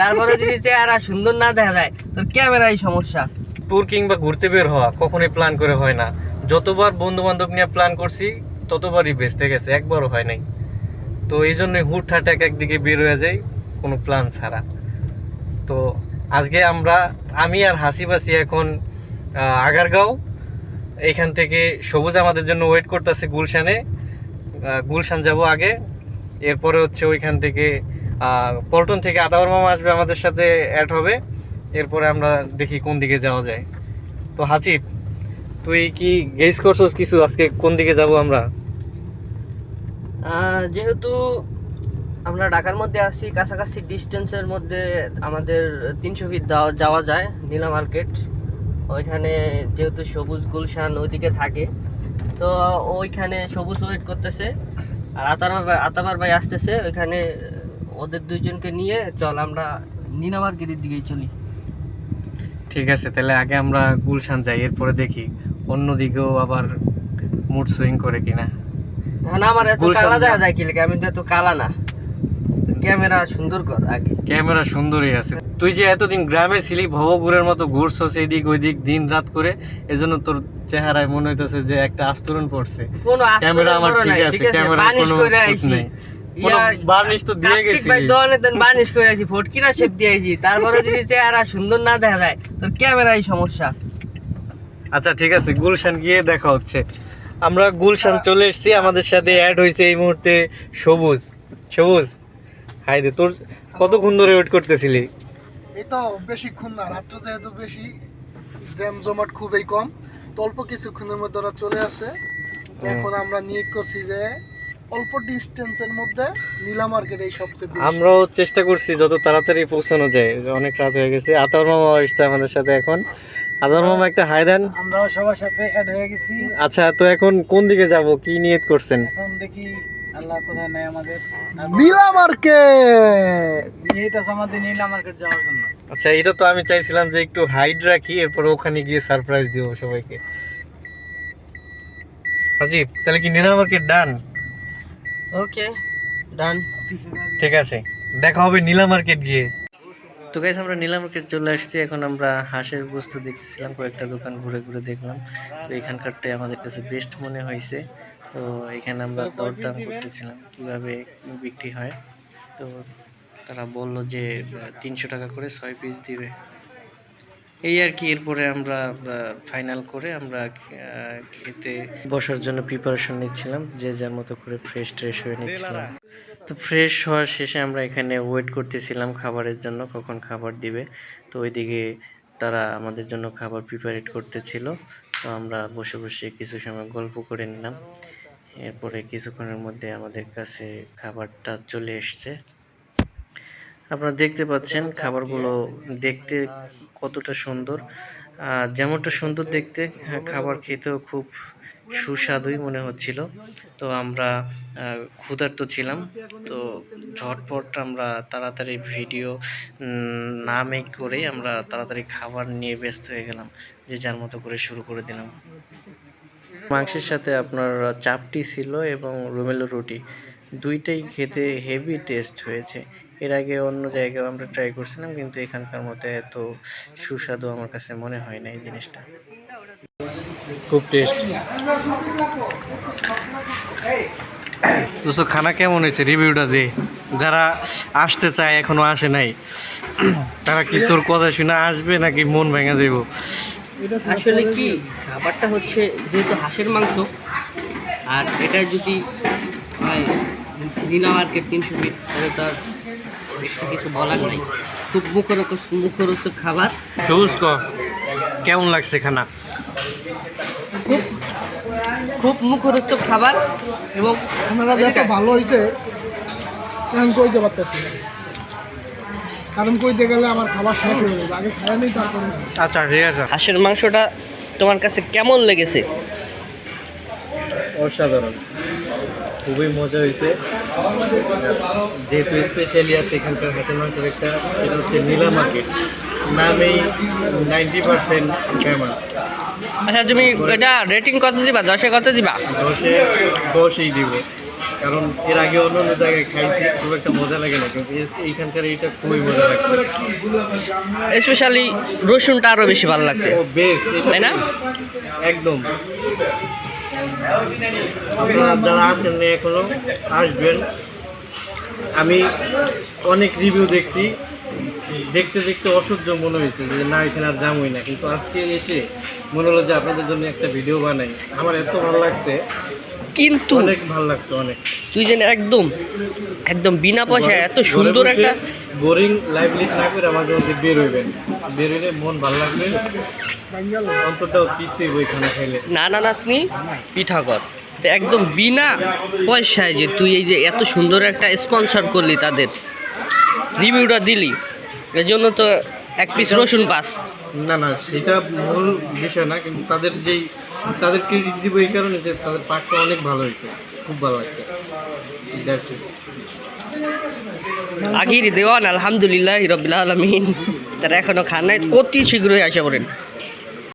তারপরে যদি চেহারা সুন্দর না দেখা যায় তো ক্যামেরাই সমস্যা। ট্যুর কিংবা ঘুরতে বের হওয়া কখনোই প্ল্যান করে হয় না। যতবার বন্ধু বান্ধব নিয়ে প্ল্যান করছি ততবারই বেস্ট গেছে একবারও হয় নাই। তো এই জন্যই হুটহাট এক একদিকে বের হয়ে যাই কোনো প্ল্যান ছাড়া। তো আজকে আমরা আমি আর হাসিবাসি এখন আগারগাঁও। এখান থেকে সবুজ আমাদের জন্য ওয়েট করতেছে গুলশানে। গুলশান যাব আগে। এরপরে হচ্ছে ওইখান থেকে পল্টন থেকে আদাবার মামা আসবে আমাদের সাথে অ্যাড হবে। এরপরে আমরা দেখি কোন দিকে যাওয়া যায়। তো হাসিব তুই কি গেস করছস কিছু? আজকে কোন দিকে যাব আমরা? যেহেতু আমরা ঢাকার মধ্যে আসি কাছাকাছি ডিস্টেন্সের মধ্যে আমাদের তিনশো ফিট যাওয়া- যাওয়া যায়, নীলা মার্কেট ওইখানে যেহেতু সবুজ গুলশান ওইদিকে থাকে। তো ওইখানে সবুজ ওয়েট করতেছে। আর আতামার ভাই আতাবার ভাই আসতেছে ওইখানে ওদের দুইজনকে নিয়ে চল আমরা নিনামার গিরির দিকেই চলি। ঠিক আছে তাহলে আগে আমরা গুলশান যাই এরপরে দেখি অন্যদিকেও আবার মুড সুইং করে কিনা। এখন আমার এত কালা দেখা যায় কি লাগে আমি তো এত কালা না। ক্যামেরা সুন্দর কর আগে। ক্যামেরা সুন্দরই আছে। তুই যে এতদিন গ্রামে ছিলি ভবগুরের মতো ঘুরছস এইদিক ওইদিক দিন রাত করে এজন্য তোর চেহারায় মনে হইতেছে যে একটা আস্তরণ পড়ছে। কোনো ক্যামেরা আমার ঠিক আছে ক্যামেরা কোনো নেই। বার্নিশ তো দিয়ে কার্তিক ভাই দোকানে তেন বানিশ করে আছি ফটকিরা শেপ দিয়েছি তারপরে যদি চেহারা সুন্দর না দেখা যায় তো ক্যামেরাই সমস্যা। আচ্ছা ঠিক আছে গুলশান গিয়ে দেখা হচ্ছে। আমরা গুলশান চলে এসেছি আমাদের সাথে অ্যাড হয়েছে এই মুহূর্তে সবুজ। সবুজ? হাই দে তোর কতক্ষণ ধরে ওয়েট করতেছিলি? এই তো বেশিক্ষণ না রাত্র যেহেতু বেশি জ্যাম জমাট খুবই কম তো অল্প কিছুক্ষণের মধ্যে ওরা চলে আসে। এখন আমরা নিয়োগ করছি যে অল্প ডিস্টেন্সের মধ্যে নীলা মার্কেট এই সবচেয়ে বেশি। আমরাও চেষ্টা করছি যত তাড়াতাড়ি পৌঁছানো যায়। অনেক রাত হয়ে গেছে। আতার মামা এসছে আমাদের সাথে এখন। আতার মামা একটা হাই দেন। আমরাও সবার সাথে অ্যাড হয়ে গেছি। আচ্ছা তো এখন কোন দিকে যাব? কি নিয়ত করছেন? এখন দেখি আল্লাহ কোথায় নেয় আমাদের। নীলা মার্কেট! নিয়ে তো আমাদের নীলা মার্কেট যাওয়ার জন্য। আচ্ছা এটা তো আমি চাইছিলাম যে একটু হাইড রাখি এরপর ওখানে গিয়ে সারপ্রাইজ দিব সবাইকে। রাজীব তাহলে কি নীলা মার্কেট ডান ওকে ডান ঠিক আছে দেখা হবে নীলা মার্কেট গিয়ে। তো গাইস আমরা নীলা মার্কেট চলে আসছি। এখন আমরা হাঁসের বস্তু দেখতেছিলাম কয়েকটা দোকান ঘুরে ঘুরে দেখলাম। তো এখানকারটাই আমাদের কাছে বেস্ট মনে হয়েছে। তো এখানে আমরা দরদাম করতেছিলাম কীভাবে বিক্রি হয়। তো তারা বলল যে তিনশো টাকা করে ছয় পিস দিবে। এই আর কি এরপরে আমরা ফাইনাল করে আমরা খেতে বসার জন্য প্রিপারেশন নিচ্ছিলাম যে যার মতো করে ফ্রেশ ট্রেশ হয়ে নিচ্ছিলাম। তো ফ্রেশ হওয়ার শেষে আমরা এখানে ওয়েট করতেছিলাম খাবারের জন্য কখন খাবার দিবে। তো ওইদিকে তারা আমাদের জন্য খাবার প্রিপারেট করতেছিল। তো আমরা বসে বসে কিছু সময় গল্প করে নিলাম। এরপরে কিছুক্ষণের মধ্যে আমাদের কাছে খাবারটা চলে এসছে। আপনারা দেখতে পাচ্ছেন খাবারগুলো দেখতে কতটা সুন্দর। যেমনটা সুন্দর দেখতে হ্যাঁ, খাবার খেতেও খুব সুস্বাদুই মনে হচ্ছিল। তো আমরা ক্ষুধার্ত ছিলাম। তো ঝটপট আমরা তাড়াতাড়ি ভিডিও না মেক করেই আমরা তাড়াতাড়ি খাবার নিয়ে ব্যস্ত হয়ে গেলাম, যে যার মতো করে শুরু করে দিলাম। মাংসের সাথে আপনার চাপটি ছিল এবং রুমেলো রুটি, দুইটাই খেতে হেভি টেস্ট হয়েছে। এর আগে অন্য জায়গায় আমরা ট্রাই করছিলাম, কিন্তু এখানকার মতো এত সুস্বাদু আমার কাছে মনে হয় না এই জিনিসটা। খুব টেস্ট দোস্ত খানা কেমন হয়েছে? রিভিউটা দে। যারা আসতে চায় এখনও আসে নাই তারা কি তোর কথা শুনে আসবে নাকি মন ভেঙে দেবো? আসলে কি খাবারটা হচ্ছে যেহেতু হাঁসের মাংস আর এটা যদি হয় নীলা মার্কেট তিনশো ফিট তাহলে তো আর বেশি কিছু বলার নাই। খুব মুখরোচক মুখরোচক খাবার। সবুজ ক। কেমন লাগছে খানা খুব খুব মুখরোচক খাবার এবং আপনারা যত ভালো হয়েছে। এখন কইতে পারতেছি না। কারণ কইতে গেলে আমার খাবার শেষ হয়ে যাবে। আগে খাওয়া নেই তারপরে আচ্ছা ঠিক আছে। হাঁসের মাংসটা তোমার কাছে কেমন লেগেছে? অসাধারণ। খুবই মজা হয়েছে। যেহেতু স্পেশালি আছে এখানকার হাঁসের মাংসের একটা এটা হচ্ছে নীলা মার্কেট নামেই নাইনটি পার্সেন্ট ফেমাস আচ্ছা তুমি এটা রেটিং কত দিবা? দশে কত দিবা? দশে দশই দিব। কারণ এর আগে অন্য অন্য জায়গায় খাইছি খুব একটা মজা লাগে না। কিন্তু এইখানকার এইটা খুবই মজা লাগছে। স্পেশালি রসুনটা আরও বেশি ভালো লাগছে। ও বেস্ট তাই না? একদম। আপনারা যারা আসেন না এখনও, আসবেন। আমি অনেক রিভিউ দেখছি। দেখতে দেখতে অসহ্য মনে হয়েছে যে না, এখানে আর যাবোই না। কিন্তু আজকে এসে মনে হলো যে আপনাদের জন্য একটা ভিডিও বানাই। আমার এত ভালো লাগছে কিন্তু অনেক ভালো লাগছে অনেক। তুই যেন একদম একদম বিনা পয়সায় এত সুন্দর একটা বোরিং লাইভ লিড না করে মাঝে মধ্যে বের হইবেন। বের হইলে মন ভালো লাগবে। তৃপ্তি হইব এখানে খাইলে। না না নাতনি পিঠা কর। তো একদম বিনা পয়সায় যে তুই এই যে এত সুন্দর একটা স্পন্সর করলি তাদের। রিভিউটা দিলি। এর জন্য তো এক পিস রসুন পাস। না না সেটা মূল বিষয় না কিন্তু তাদের যেই তাদের ক্রেডিট দিব এই কারণে যে তাদের পার্টটা অনেক ভালো হয়েছে, খুব ভালো লাগছে. আগের দেওয়ান, আলহামদুলিল্লাহ হিরবিল আলমিন। তারা এখনও খান নাই, অতি শীঘ্রই আসা পড়েন।